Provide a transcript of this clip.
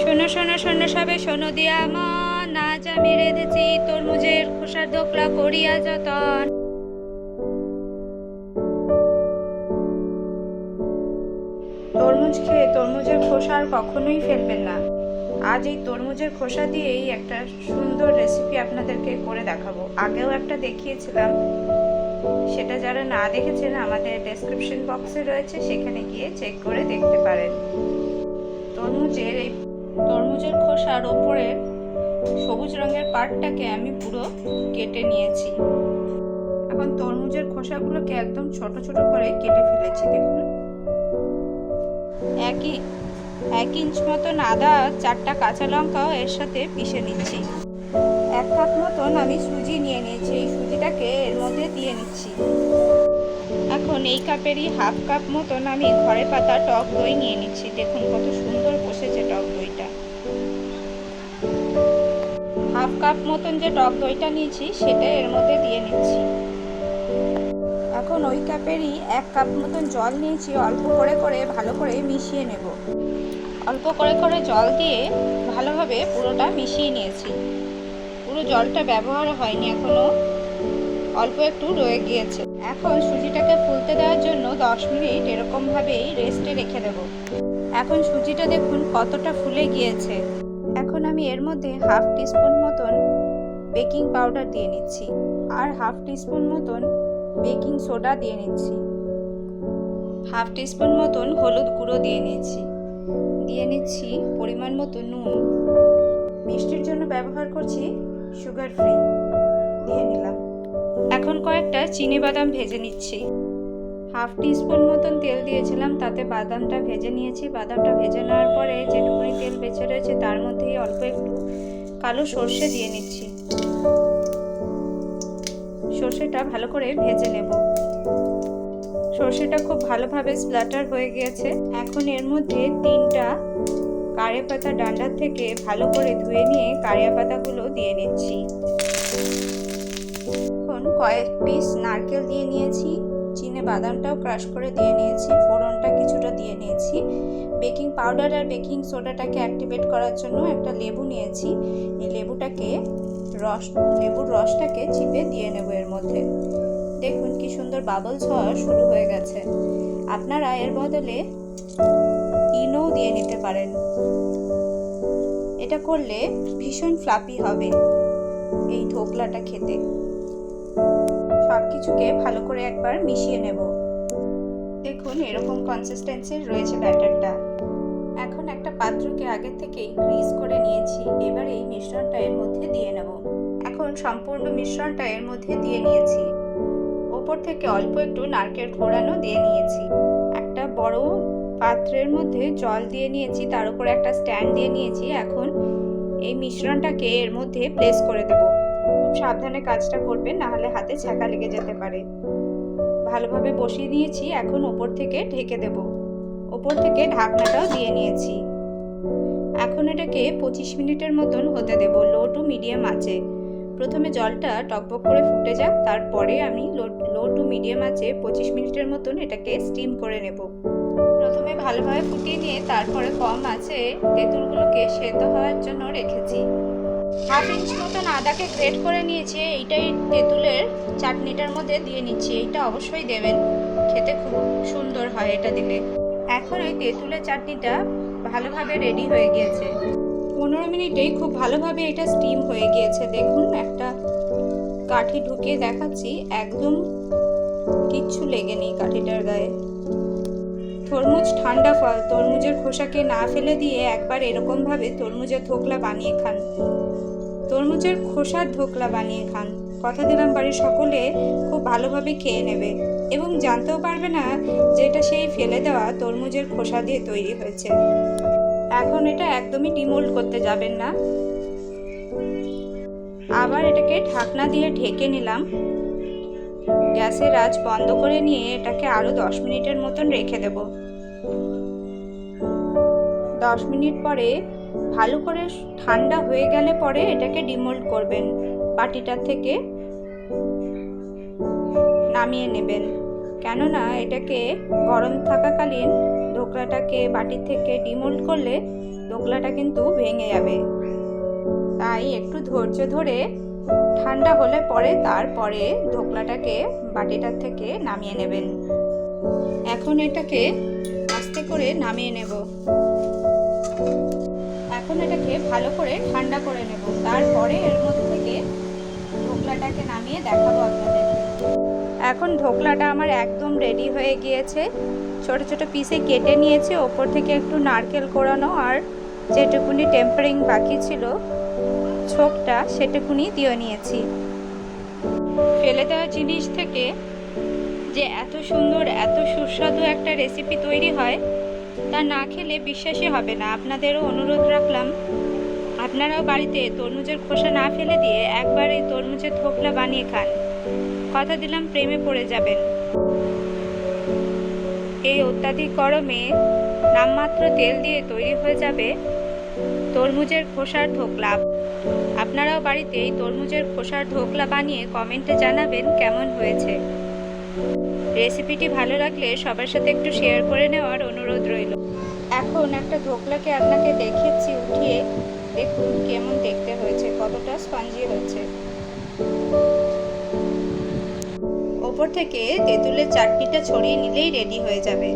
শোনো শোনো শোনো সবে, শোনো দিয়া মন। আজ আমি রেঁধেছি তরমুজের খোসার দোকলা করিয়া যতন। তরমুজ খেয়ে তরমুজের খোসা আর কখনোই ফেলবেন না। আজ এই তরমুজের খোসা দিয়েই একটা সুন্দর রেসিপি আপনাদেরকে করে দেখাবো। আগেও একটা দেখিয়েছিলাম। সেটা যারা না দেখেছেন, আমাদের ডেসক্রিপশন বক্সে রয়েছে, সেখানে গিয়ে চেক করে দেখতে পারেন। তরমুজের এই তরমুজের খোসার ওপরের সবুজ রঙের পাটটাকে আমি পুরো কেটে নিয়েছি। এখন তরমুজের খোসাগুলোকে একদম ছোট ছোট করে কেটে ফেলেছি, দেখুন। একই এক ইঞ্চ মতন আদা, চারটা কাঁচা লঙ্কাও এর সাথে পিষে নিচ্ছি। এক কাপ মতন আমি সুজি নিয়ে নিয়েছি, এই সুজিটাকে এর মধ্যে দিয়ে নিচ্ছি। এখন এই কাপেরই হাফ কাপ মতন আমি ঘরে পাতা টক দই নিয়ে নিচ্ছি, দেখুন কত সুন্দর। হাফ কাপ মতন যে টক দইটা নিয়েছি, সেটা এর মধ্যে দিয়ে নিচ্ছি। এখন ওই কাপেরই এক কাপ মতন জল নিয়েছি, অল্প করে করে, ভালো করে মিশিয়ে নেব। অল্প করে করে জল দিয়ে ভালোভাবে পুরোটা মিশিয়ে নিয়েছি। পুরো জলটা ব্যবহার হয়নি এখনও অল্প একটু রয়ে গিয়েছে। এখন সুজিটাকে ফুলতে দেওয়ার জন্য দশ মিনিট এরকমভাবেই রেস্টে রেখে দেব। এখন সুজিটা দেখুন কতটা ফুলে গিয়েছে। এখন আমি এর মধ্যে হাফ টিস্পুন মতন বেকিং পাউডার দিয়ে নিচ্ছি আর হাফ টিস্পুন মতন বেকিং সোডা দিয়ে নিচ্ছি। হাফ টিস্পুন মতন হলুদ গুঁড়ো দিয়ে নিচ্ছি দিয়ে নিচ্ছি পরিমাণ মতো নুন। মিষ্টির জন্য ব্যবহার করছি সুগার ফ্রি দিয়ে নিলাম। এখন কয়েকটা চিনি বাদাম ভেজে নিচ্ছি। হাফ টিস্পুন মতন তেল দিয়েছিলাম, তাতে বাদামটা ভেজে নিয়েছি। বাদামটা ভেজে নেওয়ার পরে যেটুকুনি তেল বেঁচে রয়েছে তার মধ্যেই অল্প একটু। কালো সর্ষে দিয়ে নিচ্ছি। সর্ষেটা ভালো করে ভেজে নেব। সর্ষেটা খুব ভালোভাবে স্প্ল্যাটার হয়ে গিয়েছে। এখন এর মধ্যে তিনটা কারিয়া পাতা ডান্ডার থেকে ভালো করে ধুয়ে নিয়ে কারিয়া পাতাগুলো দিয়ে নিচ্ছি। এখন কয়েক পিস নারকেল দিয়ে নিয়েছি। চিনে বাদামটাও ক্রাশ করে দিয়ে নিয়েছি, ফোড়নটা কিছুটা দিয়ে নিয়েছি। বেকিং পাউডার আর বেকিং সোডাটাকে অ্যাক্টিভেট করার জন্য একটা লেবু নিয়েছি। এই লেবুটাকে রস, লেবুর রসটাকে চিপে দিয়ে নেব এর মধ্যে। দেখুন কি সুন্দর বাবলস হওয়া শুরু হয়ে গেছে। আপনারা এর বদলে ইনোও দিয়ে নিতে পারেন। এটা করলে ভীষণ ফ্লাপি হবে এই ধোকলাটা খেতে। সব কিছুকে ভালো করে একবার মিশিয়ে নেব। দেখুন, এরকম কনসিস্টেন্সির রয়েছে ব্যাটারটা। এখন একটা পাত্রকে আগের থেকেই গ্রিস করে নিয়েছি, এবার এই মিশ্রণটা এর মধ্যে দিয়ে নেব। এখন সম্পূর্ণ মিশ্রণটা এর মধ্যে দিয়ে নিয়েছি। ওপর থেকে অল্প একটু নারকেল ঘোরানো দিয়ে নিয়েছি। একটা বড় পাত্রের মধ্যে জল দিয়ে নিয়েছি, তার উপরে একটা স্ট্যান্ড দিয়ে নিয়েছি। এখন এই মিশ্রণটাকে এর মধ্যে প্লেস করে দেব। খুব সাবধানে কাজটা করবেন না হলে হাতে ছ্যাঁকা লেগে যেতে পারে। ভালোভাবে বসিয়ে নিয়েছি এখন ওপর থেকে ঢেকে দেব। ওপর থেকে ঢাকনাটাও দিয়ে নিয়েছি। এখন এটাকে পঁচিশ মিনিটের মতন হতে দেব, লো টু মিডিয়াম আছে প্রথমে জলটা টকবক করে ফুটে যাক, তারপরে আমি লো টু মিডিয়াম আছে পঁচিশ মিনিটের মতন এটাকে স্টিম করে নেব। প্রথমে ভালোভাবে ফুটিয়ে নিয়ে তারপরে কম আছে তেঁতুলগুলোকে সেদ্ধ হওয়ার জন্য রেখেছি। হাফ ইঞ্চ মতন আদাকে গ্রেট করে নিয়েছি, এইটাই তেঁতুলের চাটনিটার মধ্যে দিয়ে নিচ্ছি, এইটা অবশ্যই দেবেন। খেতে খুব সুন্দর হয় এটা দিলে। এখন ওই তেঁতুলের চাটনিটা ভালোভাবে রেডি হয়ে গিয়েছে। পনেরো মিনিটেই খুব ভালোভাবে এটা স্টিম হয়ে গিয়েছে। দেখুন, একটা কাঠি ঢুকিয়ে দেখাচ্ছি, একদম কিচ্ছু লেগে নেই কাঠিটার গায়ে। তরমুজ ঠান্ডা ফল, তরমুজের খোসাকে না ফেলে দিয়ে একবার এরকমভাবে তরমুজের ধোকলা বানিয়ে খান। তরমুজের খোসার ধোকলা বানিয়ে খান। কথা দিলাম বাড়ির সকলে, খুব ভালোভাবে খেয়ে নেবে। এবং জানতেও পারবে না যে এটা সেই ফেলে দেওয়া তরমুজের খোসা দিয়ে তৈরি হয়েছে। এখন এটা একদমই ডিমোল্ড করতে যাবেন না। আবার এটাকে ঢাকনা দিয়ে ঢেকে নিলাম। গ্যাসের আঁচ বন্ধ করে নিয়ে এটাকে আরও দশ মিনিটের মতন রেখে দেব। দশ মিনিট পরে ভালো করে ঠান্ডা হয়ে গেলে পরে এটাকে ডিমোল্ড করবেন বাটিটার থেকে। নামিয়ে নেবেন। কেননা এটাকে গরম থাকাকালীন ধোকলাটাকে বাটির থেকে ডিমোল্ড করলে দোকলাটা কিন্তু ভেঙে যাবে। তাই একটু ধৈর্য ধরে ঠান্ডা হলে পরে তারপরে ধোকলাটাকে বাটিটার থেকে নামিয়ে নেবেন। এখন এটাকে আস্তে করে নামিয়ে নেব। এখন এটাকে ভালো করে ঠান্ডা করে নেব। তারপরে এর মধ্যে থেকে ঢোকলাটাকে নামিয়ে দেখাবো আপনাদের। এখন ঢোকলাটা আমার একদম রেডি হয়ে গিয়েছে। ছোট ছোট পিসে কেটে নিয়েছি। ওপর থেকে একটু নারকেল কোড়ানো আর যেটুকুনি টেম্পারিং বাকি ছিল ছোকটা সেটুকুনি দিয়ে নিয়েছি। ফেলে দেওয়া জিনিস থেকে যে এত সুন্দর, এত সুস্বাদু একটা রেসিপি তৈরি হয় তা না খেলে বিশ্বাসই হবে না। আপনাদেরও অনুরোধ রাখলাম। আপনারাও বাড়িতে তরমুজের খোসা না ফেলে দিয়ে একবার এই তরমুজের থোকলা বানিয়ে খান। কথা দিলাম, প্রেমে পড়ে যাবেন। এই অত্যাধিক গরমে নামমাত্র তেল দিয়ে তৈরি হয়ে যাবে তরমুজের খোসার ধোকলা আপনারাও বাড়িতে এই তরমুজের খোসার ধোকলা বানিয়ে কমেন্টে জানাবেন কেমন হয়েছে। রেসিপিটি ভালো লাগলে সবার সাথে একটু শেয়ার করে নেওয়ার অনুরোধ রইল। এখন একটা ধোকলাকে আপনাকে দেখিয়েছি, উঠিয়ে দেখুন কেমন দেখতে হয়েছে, কতটা স্পঞ্জি হয়েছে। ওপর থেকে তেঁতুলের চাটনিটা ছড়িয়ে নিলেই রেডি হয়ে যাবে।